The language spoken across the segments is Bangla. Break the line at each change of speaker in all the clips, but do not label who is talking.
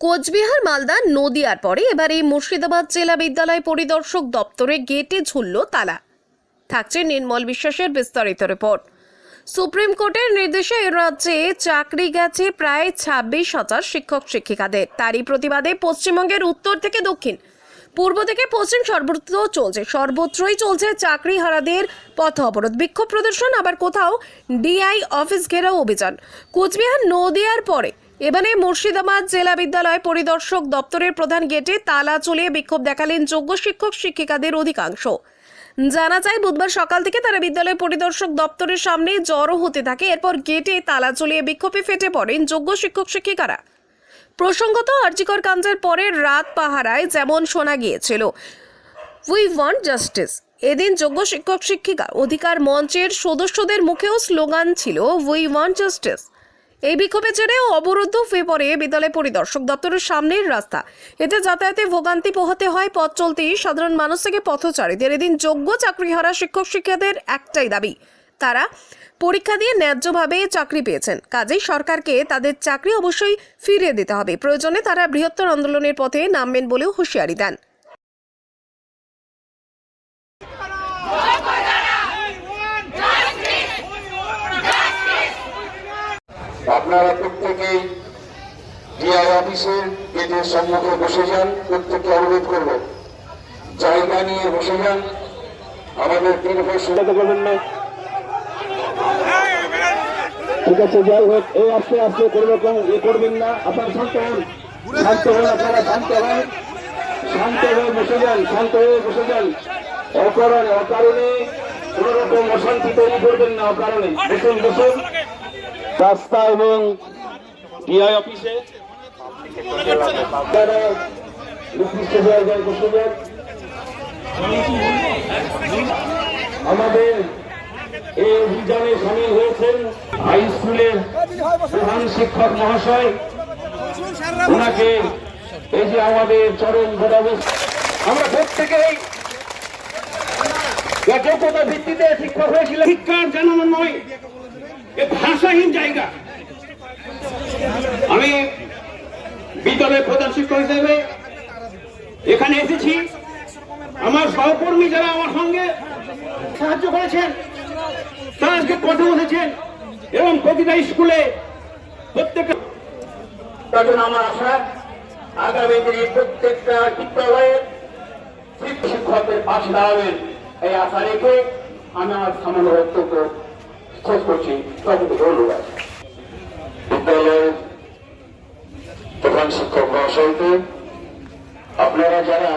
কোচবিহার, মালদা, নদিয়ার পরে এবার এই মুর্শিদাবাদ জেলা বিদ্যালয় পরিদর্শক দপ্তরে গেটে ঝুলল তালা। থাকছে নির্মল বিশ্বাসের বিস্তারিত রিপোর্ট। সুপ্রিম কোর্টের নির্দেশে রাজ্যে চাকরি গেছে প্রায় ছাব্বিশ হাজার শিক্ষক শিক্ষিকাদের তারই প্রতিবাদে পশ্চিমবঙ্গের উত্তর থেকে দক্ষিণ পূর্ব থেকে পশ্চিম সর্বত্র চলছে, সর্বত্রই চলছে চাকরি হারাদের পথ অবরোধ। বিক্ষোভ প্রদর্শন, আবার কোথাও ডিআই অফিস ঘেরাও অভিযান। কোচবিহার নদিয়ার পরে এবারে মুর্শিদাবাদ জেলা বিদ্যালয় পরিদর্শক দপ্তরের প্রধান গেটে তালা চলিয়ে বিক্ষোভ দেখালেন যোগ্য শিক্ষক, শিক্ষিকাদের অধিকাংশ। জানা যায়, বুধবার সকাল থেকে তারা বিদ্যালয় পরিদর্শক দপ্তরের সামনে জড়ো হতে থাকে। এরপর গেটে তালা চলিয়ে বিক্ষোভে ফেটে পড়েন যোগ্য শিক্ষক, শিক্ষিকারা। প্রসঙ্গত, আর্জিকর কাণ্ডের পরে রাত পাহারায় যেমন শোনা গিয়েছিল। উই ওয়ান্ট জাস্টিস এদিন যোগ্য শিক্ষক শিক্ষিকা অধিকার মঞ্চের সদস্যদের মুখেও স্লোগান ছিল উই ওয়ান্ট জাস্টিস এই বিক্ষোভে জেরে অবরুদ্ধ হয়ে পড়ে বিদ্যালয় পরিদর্শক দপ্তরের সামনের রাস্তা। এতে যাতায়াতে ভোগান্তি পোহাতে হয়, পথ চলতেই সাধারণ মানুষ থেকে পথচারীদের। এদিন যোগ্য চাকরিহারা শিক্ষক শিক্ষাদের একটাই দাবি তারা পরীক্ষা দিয়ে ন্যায্যভাবে চাকরি পেয়েছেন। কাজেই সরকারকে তাদের চাকরি অবশ্যই ফিরিয়ে দিতে হবে। প্রয়োজনে তারা বৃহত্তর আন্দোলনের পথে নামবেন বলেও হুঁশিয়ারি দেন।
আপনারা প্রত্যেকেই ডিআই অফিসের গেটের সম্মুখে বসে যান, প্রত্যেককে অনুরোধ করব। জায়গা নিয়ে বসে যান। আমাদের দীর্ঘ সুবিধা করবেন না ঠিক আছে, যাই হোক, এই আস্তে আস্তে কোনো রকম এ করবেন না। আপনারা শান্ত হন শান্ত হন, আপনারা শান্ত হন, শান্ত হয়ে বসে যান, শান্ত হয়ে বসে যান। অকারণে অকারণে কোন রকম অশান্তি তৈরি করবেন না, অকারণে। বসুন বসুন। রাস্তা এবং ডিআই অফিসে বসে যান। আমাদের এই অভিযানে সামিল হয়েছেন হাই স্কুলের প্রধান শিক্ষক মহাশয়। ওনাকে এই যে আমাদের চরম ভোটাবেশ আমরা প্রত্যেকেই যোগ্যতা ভিত্তিতে শিক্ষক হয়েছিল শিক্ষার জানানো নয় এ ভাষাহীন জায়গা। আমি বিদ্যালয়ের প্রধান শিক্ষক হিসেবে এখানে এসেছি। আমার সহকর্মী যারা আমার সঙ্গে সাহায্য করেছেন তারা আজকে কথা বলেছেন এবং প্রতিটা স্কুলে প্রত্যেকটা আমার আশা আগামী দিনে প্রত্যেকটা বিদ্যালয়ের শিক্ষকদের পাশে দাঁড়াবেন। এই আশা রেখে আমি আমার সামান্য বক্তব্য শেষ করছি। সকলকে ধন্যবাদ। বিদ্যালয়ের প্রধান শিক্ষক মহাশয়কে আপনারা যারা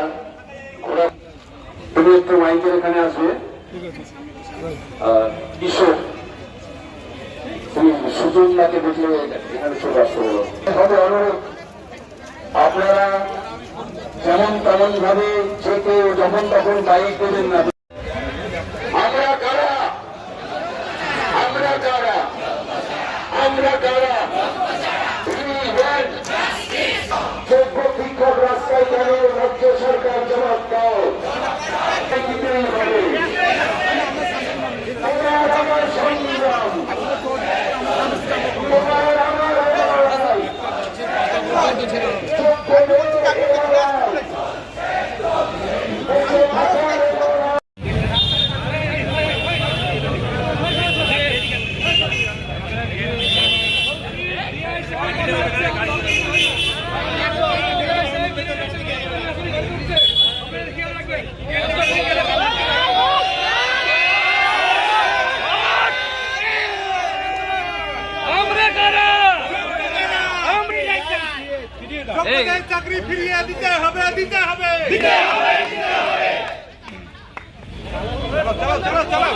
ঘোরা তুমি একটু মাইকের এখানে আসবে। কিশোর হবে আপনারা যেমন তেমন ভাবে যে যখন তখন বাইক দেবেন না আমরা কারা আমরা কারা আমরা কারা We want যোগ্য শিক্ষক রাস্তায় কেন রাজ্য সরকার জবাব দাও দিতেই হবে তোমার আমার সংগ্রাম তোমার আমার লড়াই। যোগ্য লোকের লড়াই। বেঁচে থাকার লড়াই।
আমরা কারা আমরা চাকরি ফিরিয়ে দিতে হবে দিতে হবে। দিতে হবে চলো চলো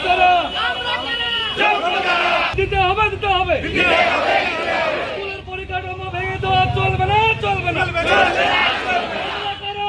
চলো দিতে হবে দিতে হবে। স্কুলের পরিকাঠামো ভেঙে দেওয়া চলবে না চলবে না। আমরা কারা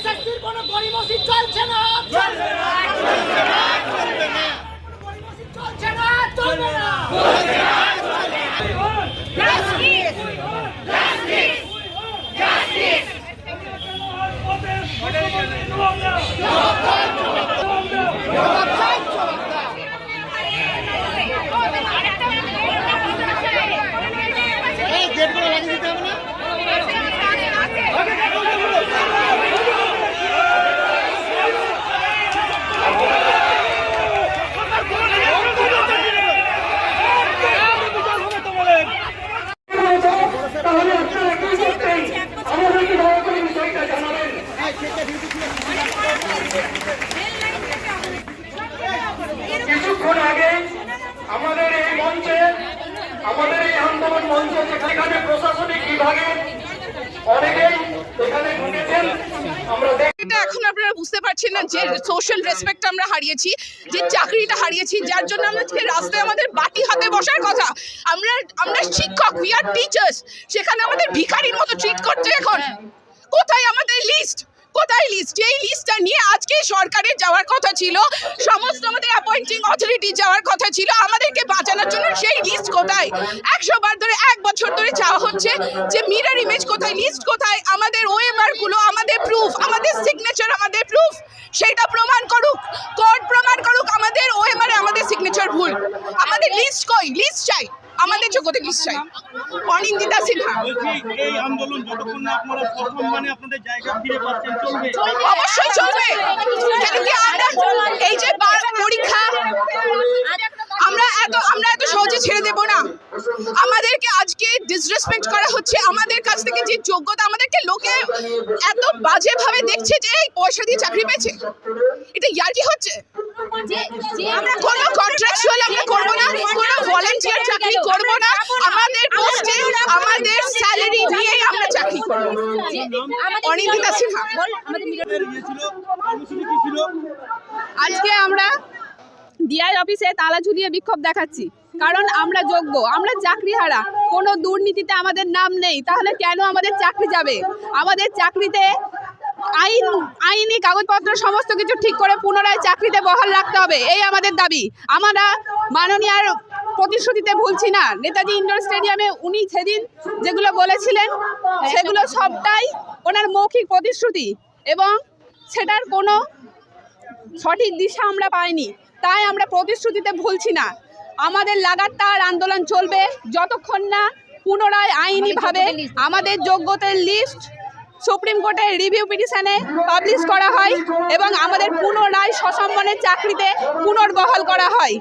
এসএসসির কোনো গরিমসি চলছে না। চলবে না। গরিমসি চলছে না। চলবে না
তাহলে আপনারা কি করতেন আমাদেরকে দয়া করে বিষয়টা জানাবেন কিছুক্ষণ আগে আমাদের এই মঞ্চে, আমাদের এই আন্দোলন মঞ্চে যেখানে প্রশাসনিক বিভাগে অনেকেই এখানে ঢুকেছেন। আমরা
এটা এখন আপনারা বুঝতে পারছেন না যে সোশ্যাল রেসপেক্ট আমরা হারিয়েছি, যে চাকরিটা হারিয়েছি, যার জন্য আমরা আজকে রাস্তায় আমাদের বাটি হাতে বসার কথা। আমরা আমরা শিক্ষক উই আর টিচার্স সেখানে আমাদের ভিখারির মতো ট্রিট করছে এখন। কোথায় আমাদের লিস্ট কোথায় লিস্ট যেই লিস্টটা নিয়ে আজকে সরকারের যাওয়ার কথা ছিল, সমস্ত আমাদের অ্যাপয়েন্টিং অথরিটি যাওয়ার কথা ছিল, আমাদেরকে বাঁচানোর জন্য সেই লিস্ট কোথায়? একশো বার ধরে, এক বছর ধরে চাওয়া হচ্ছে যে মিরর ইমেজ কোথায় লিস্ট কোথায়? আমাদের ওএমআরগুলো, আমাদের প্রুফ আমাদের সিগনেচার আমাদের প্রুফ সেটা প্রমাণ করুক। কোর্ট প্রমাণ করুক, আমাদের ওএমআর আমাদের সিগনেচার ভুল। আমাদের লিস্ট কই? লিস্ট চাই। যোগ্যতা চাই অনিন্দিতা সিনহা।
এই আন্দোলন যতক্ষণ না আপনারা সসম্মানে আপনাদের জায়গা ফিরে পাচ্ছেন চলবে।
অবশ্যই চলবে। কেন কি আমরা এই যে বার পরীক্ষা আমরা এত আমরা এত সহজে ছেড়ে দেব না। আমাদেরকে আজকে ডিসরেসপেক্ট করা হচ্ছে আমাদের কাছ থেকে যে যোগ্যতা আমাদেরকে লোকে এত বাজেভাবে দেখছে যে এই পয়সা দিয়ে চাকরি পেয়েছে। এটা ইয়ার্কি হচ্ছে? আমরা কোনো কন্ট্রাকচুয়াল আমরা করব না, কোনো ভলান্টিয়ার চাকরি করব না। আমাদের পোস্টে আমাদের স্যালারি নিয়েই আমরা চাকরি করব। অনিন্দিতা সিনহা।
আজকে আমরা ডিআই অফিসে তালা ঝুলিয়ে বিক্ষোভ দেখাচ্ছি। কারণ আমরা যোগ্য, আমরা চাকরি হারা কোনো দুর্নীতিতে আমাদের নাম নেই, তাহলে কেন আমাদের চাকরি যাবে? আমাদের চাকরিতে আইন আইনি কাগজপত্র সমস্ত কিছু ঠিক করে পুনরায় চাকরিতে বহাল রাখতে হবে এই আমাদের দাবি। আমরা মাননীয়ার প্রতিশ্রুতিতে ভুলছি না। নেতাজি ইন্ডোর স্টেডিয়ামে উনি সেদিন যেগুলো বলেছিলেন সেগুলো সবটাই ওনার মৌখিক প্রতিশ্রুতি এবং সেটার কোনো সঠিক দিশা আমরা পাইনি। তাই আমরা প্রতিশ্রুতিতে ভুলছি না। আমাদের লাগাতার আন্দোলন চলবে যতক্ষণ না পুনরায় আইনিভাবে আমাদের যোগ্যতার লিস্ট সুপ্রিম কোর্টের রিভিউ পিটিশনে পাবলিশ করা হয় এবং আমাদের পুনরায় সসম্মানের চাকরিতে পুনর্বহাল করা হয়।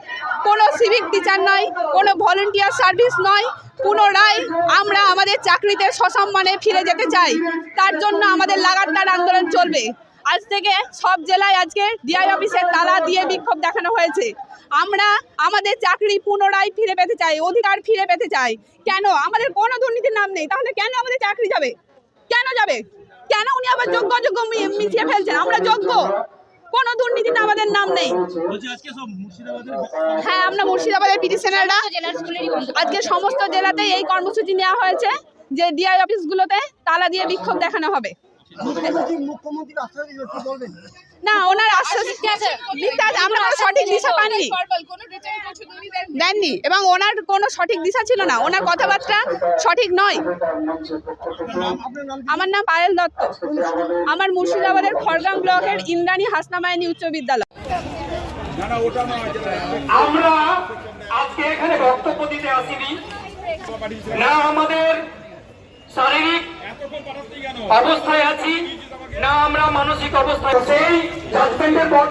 কোনো সিভিক টিচার নয়, কোনো ভলেন্টিয়ার সার্ভিস নয়, পুনরায় আমরা আমাদের চাকরিতে সসম্মানে ফিরে যেতে চাই। তার জন্য আমাদের লাগাতার আন্দোলন চলবে। আজ থেকে সব জেলায় আজকে ডিআই অফিসের তালা দিয়ে বিক্ষোভ দেখানো হয়েছে। আমরা আমাদের চাকরি পুনরায় ফিরে পেতে চাই, অধিকার ফিরে পেতে চাই। কেন? আমাদের কোনো দুর্নীতির নাম নেই। তাহলে কেন আমাদের চাকরি যাবে? কেন যাবে? কেন উনি আবার যোগ্য যোগ্য মি- মিশিয়ে ফেলছেন? আমরা যোগ্য। কোনো দুর্নীতিতে আমাদের নাম নেই।
বলছি আজকে মুর্শিদাবাদের
হ্যাঁ আমরা মুর্শিদাবাদের পিটিশনাররা আজকে সমস্ত জেলাতে এই কর্মসূচি নেওয়া হয়েছে যে ডিআই অফিসগুলোতে তালা দিয়ে বিক্ষোভ দেখানো হবে। না ওনার আশ্বাস আমরা কোনো সঠিক দিশা পাননি। দেননি। এবং ওনার কোনো সঠিক দিশা ছিল না। ওনার কথাবার্তা সঠিক নয়। আমার নাম পায়েল দত্ত। আমার মুর্শিদাবাদের খড়গ্রাম ব্লকের ইন্দ্রাণী হাসনামায়নী উচ্চ বিদ্যালয়।
আমরা আজকে এখানে বক্তব্য দিতে আসিনি। না আমাদের শারীরিক অবস্থায় আছি না আমরা মানসিক অবস্থায় সেই জাজমেন্টের পর